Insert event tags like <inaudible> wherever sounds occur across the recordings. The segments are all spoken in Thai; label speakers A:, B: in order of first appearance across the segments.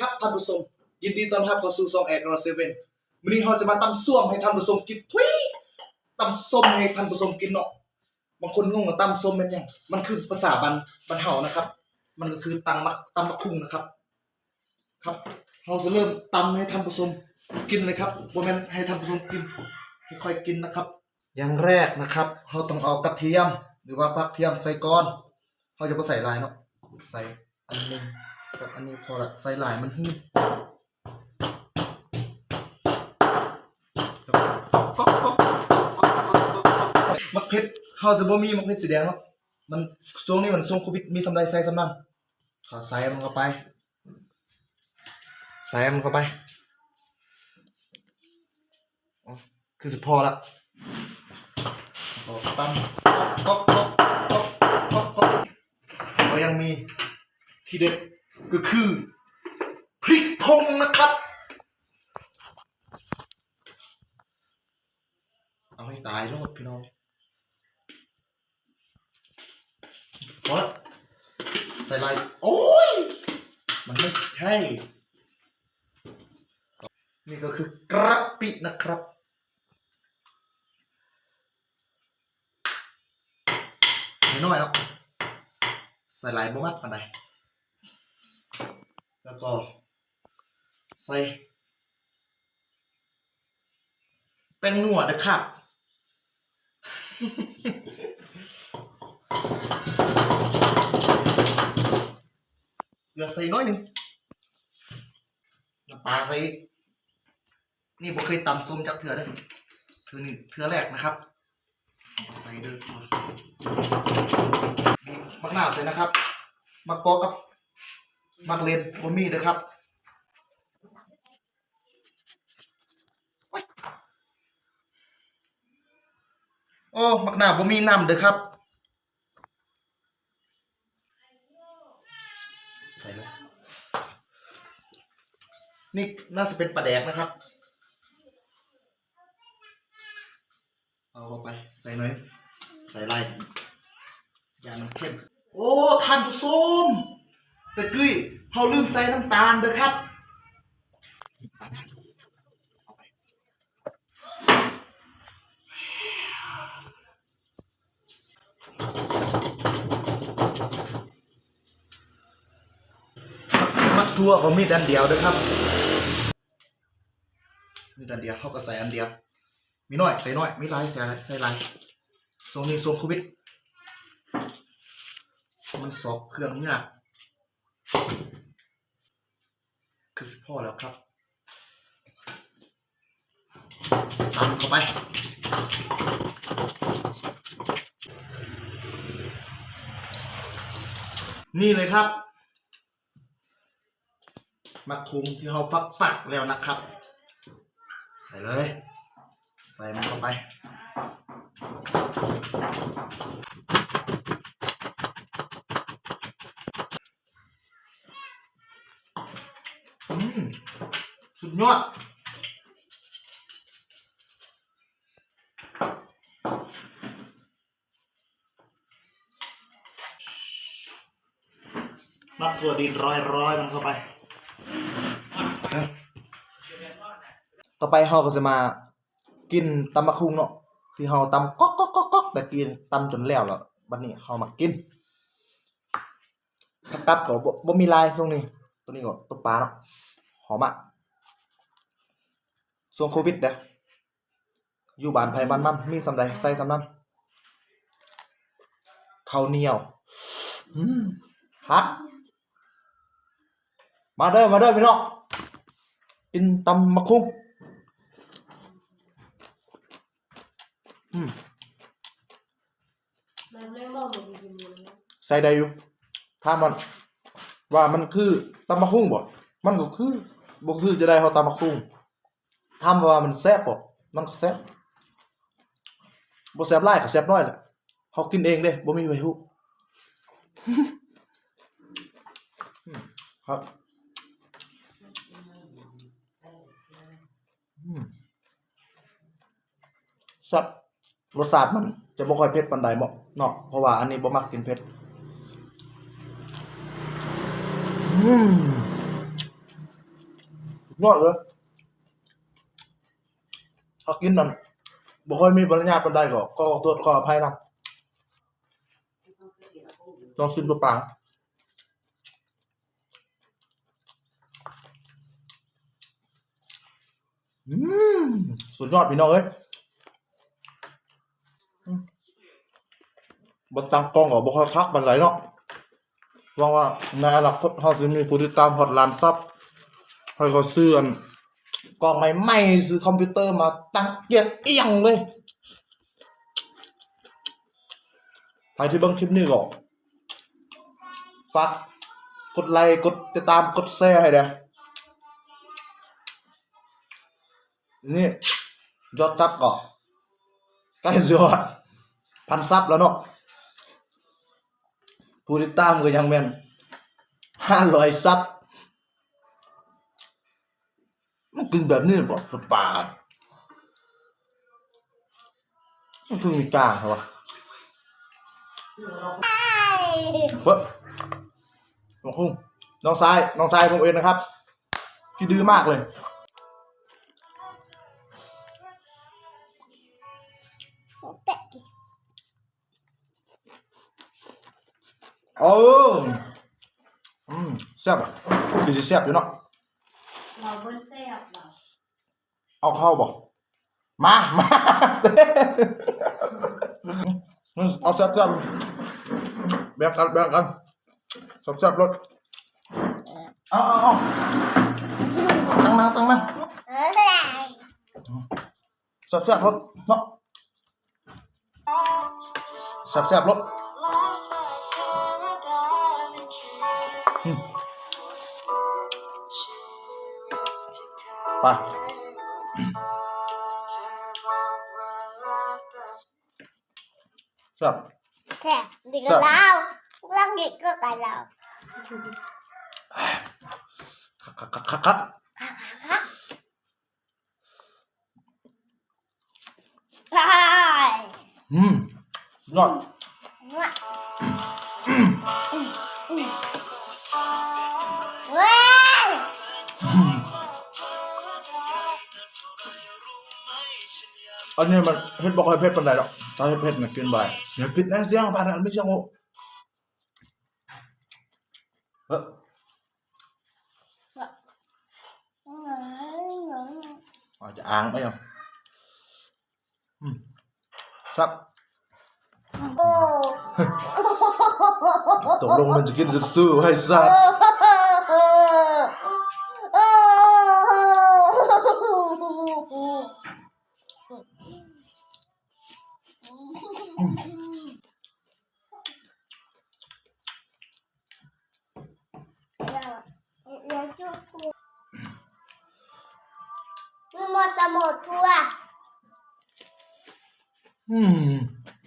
A: ครับท่านผู้ชมยินดีต้อนรับเข้าสู่ซองแอร์กราเซเว่นมื้อนี้เราจะมาตำส้วมให้ท่านผู้ชมกินทุยตำส้มให้ท่านผู้ชมกินเนาะบางคนงงว่าตำส้มเป็นหยังมันคือภาษาบ้านบ้านเฮานะครับ มันก็คือตังมักตำมะคุงนะครับ ครับเราจะเริ่มตำให้ท่านผู้ชมกินเลยครับบ่แม่นให้ท่านผู้ชมกินค่อยๆกินนะครับ อย่างแรกนะครับเราต้องเอากระเทียม หรือว่าผักเทียมใส่ก่อนเราจะบ่ใส่หลายเนาะใส่อันหนึง กับอันนี้พอละใส่หลายมันหื้อมักเผ็ดเฮาจะบ่มีมักเผ็ดสีแดงเนาะมันช่วงนี้มันช่วงโควิดมีสำไรใส่สำนั้นขอใส่มันเข้าไปใส่มันเข้าไปอ๋อคือสิพอละตั้มก๊อกก๊อกก๊อกก๊อกก๊อกเรายังมีที่เด็ด ก็คือพริกพงนะครับ เอาให้ตายโลดพี่น้องพอละใส่ลายโอ้ย มันไม่ใช่ นี่ก็คือกระปินะครับใส่น้อยแล้วใส่ลายบ่มักปานใด แล้วก็ใส่แป้งนัวนะครับ เกลือใส่น้อยหนึ่งน้ำปลาใส่ นี่ผมเคยตำส้มจักเถื่อได้เถื่อนี่เถื่อแรกนะครับ ใส่เด้อมักหน้าวใส่นะครับมักอกกับ มักเลนบ่มีเด้อครับโอ้มักหน้าวบ่มีน้ำเด้อครับ ใส่เลยนี่น่าจะเป็นปลาแดกนะครับ เอาเข้าไป ใส่หน่อย ใส่ลายอย่ามันเข้ม โอ้ ท่านผู้ชม ตะกี้เขาลืมใส่น้ำตาลเด้อครับเอาไปมักทั่วก็มีแต่อันเดียวเด้อครับมีแต่อันเดียวเขาก็ใส่อันเดียว มีน้อยใส่น้อยมีหลายใส่ใส่หลายทรงนี้ทรงโควิดมันสอบเครื่องยาก คือสิพ่อแล้วครับตามเข้าไป นี่เลยครับ มักทุงที่เราฟักปักแล้วนะครับ ใส่เลย ใส่มันเข้าไป อืมสุดยอดมักถั่วดินร้อยร้อยๆมันเข้าไป ต่อไปเราก็จะมากินตำมะคุงเนาะ ที่เราตำก๊อกก๊อกก๊อกก๊อกแต่กินตำจนแล้วแล้วบัดนี้เรามากินผักกับก็บ่บ่มีลายทรงนี้ ตัวนี้ก็ตัวปลาเนาะหอมอะช่วงโควิดเด้ออยู่บ้านไผบ้านมันมีสำใดใส่สำนั้นข้าวเหนียวอืมฮักมาเด้อมาเด้อพี่น้องกินตำมะคุงอืม
B: มันไม่มองเหมือนกินมูลนะ
A: ใส่ได้อยู่ถ้ามัน ว่ามันคือตำมะคุงบ่มันก็คือบ่คือจะได้เฮาตำมะคุงถาว่ามันแซ่บบ่มันก็แซ่บบ่แซ่บหลายก็แซ่บน้อยแหละเฮากินเองเด้บ่มีไว้ฮู้ครับอืมสับรสชาติมันจะบ่ค่อยเผ็ดปานใดเหมาะเนาะเพราะว่าอันนี้บ่มักกินเผ็ด อืม ยอดเลยถ้ากินนั่นบ่ค่อยมีปัญญาปานใดก็ก็ขอโทษขออภัยนะลองชิมตัวปลาอืมสุดยอดพี่น้องเอ้ยบนตังกองก็บ่ค่อยคักปานใดเนาะ หวังว่าในอนาคตเฮาสิมีผู้ติดตามฮอดล้านซับให้เขาซื้ออันกล้องใหม่ๆซื้อคอมพิวเตอร์มาตั้งเกียงเอียงเลยใครที่เบิ่งคลิปนี้ก็ฝากกดไลค์กดติดตามกดแชร์ให้เด้อนี่ยอดซับก็ใกล้จะพันซับแล้วเนาะ ผู้ติดตามก็ยังแม่นห้าร้อยซับมันกินแบบนี้บอกสปามันคือมีกล้าเหรอวะเฮ้ยน้องคุ้งน้องทราย น้องทรายผมเองนะครับ ที่ดื้อมากเลย โอ้อืมแซ่บอะคือจะแซ่บอยู่เนาะ
B: เราเบิ้ลแซ่บเรา
A: เอาเข้าบอกมามาเอาแซ่บแซ่บแบ่งกันแบ่งกันแซ่บแซ่บรถเอาเอาเอาตั้งนั่งตั้งนั่งแซ่บแซ่บรถเนาะแซ่บแซ่บรถ ไปแซ่บ
C: Thế, đi cái lao Lăng đi cơ cả lao
A: คักคักคัก อันนี้มันเผ็ดบอกให้เผ็ดปานใดหรอกถ้าเผ็ดเผ็ดน่ะกินบ่ได้อย่าเผ็ดนะเสียงบาดนั้นไม่ใช่โง่เอ้ออาจจะอ่างไหมอะอืมครับ
C: Ô
A: ตกลงมันจะกินซื่อๆให้สัตว์
C: ta một thua.
A: Hmm.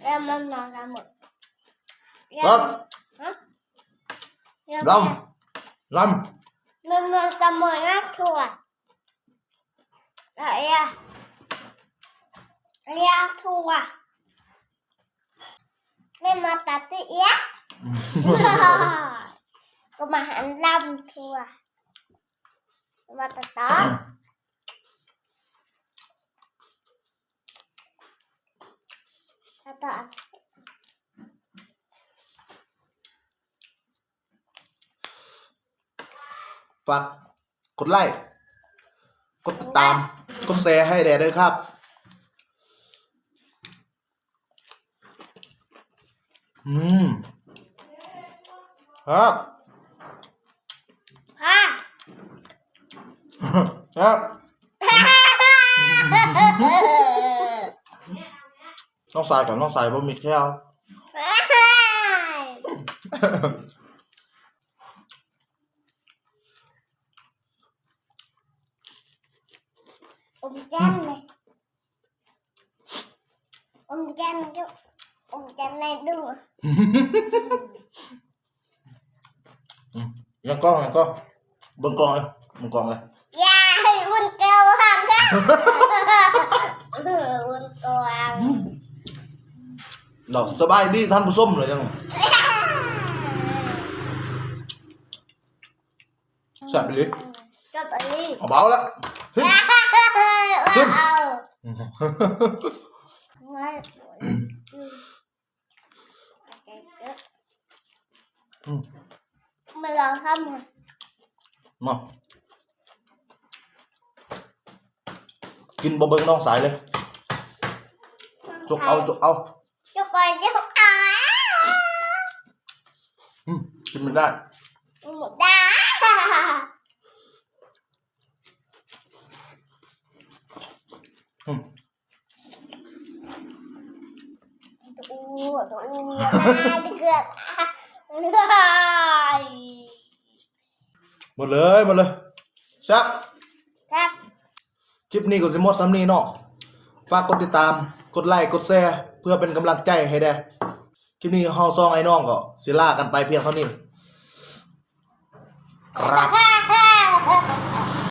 C: Em mong nó ra một. Vâng.
A: Lâm. lâm lâm.
C: Lâm lâm ta một nát thua. Đợi à. Ra thua. Lên <laughs> <laughs> mà ta tự á. Cô mà hắn lâm thua. Mà ta tóm <laughs> Ta tó
A: ฝากกดไลค์กดติดตาม กดแชร์ให้แดดด้วยครับ อืมครับ
C: Ha
A: ครับ น้องสายกับน้องสายบ่มีแค่ว
C: Ôm chăn này Ôm chăn chứ Ôm chăn này đưa
A: ยังกล้องยังกล้องเบิ่งกล้องเลยเบิ่งกล้องเลย
C: Dạ Quân kêu hàng đó Quân
A: เราสบายดีท่านผู้ชมเลยยังแซ่บไปเลย
C: Cho กับอันนี้
A: เอาเบาละฮึบ
C: ว้าวว้าว
A: อืม
C: มาลองทำมัน
A: มากินบ่เบิ่งน้องสายเลยจกเอาจกเอา
C: จก ไปจกเอา
A: อืมกินมันได้
C: หมดได้
A: อืม
C: ตัวตัวน่าจะเกิดเลย
A: หมดเลยหมดเลยซับ
C: ครับ
A: คลิปนี้ก็สิหมดซ้ำนี้เนาะ ฝากกดติดตาม กดไลค์ กดแชร์ เพื่อเป็นกำลังใจให้แด้คลิปนี้เฮาซองไอ้น้องก็สิลากันไปเพียงเท่านี้ครับ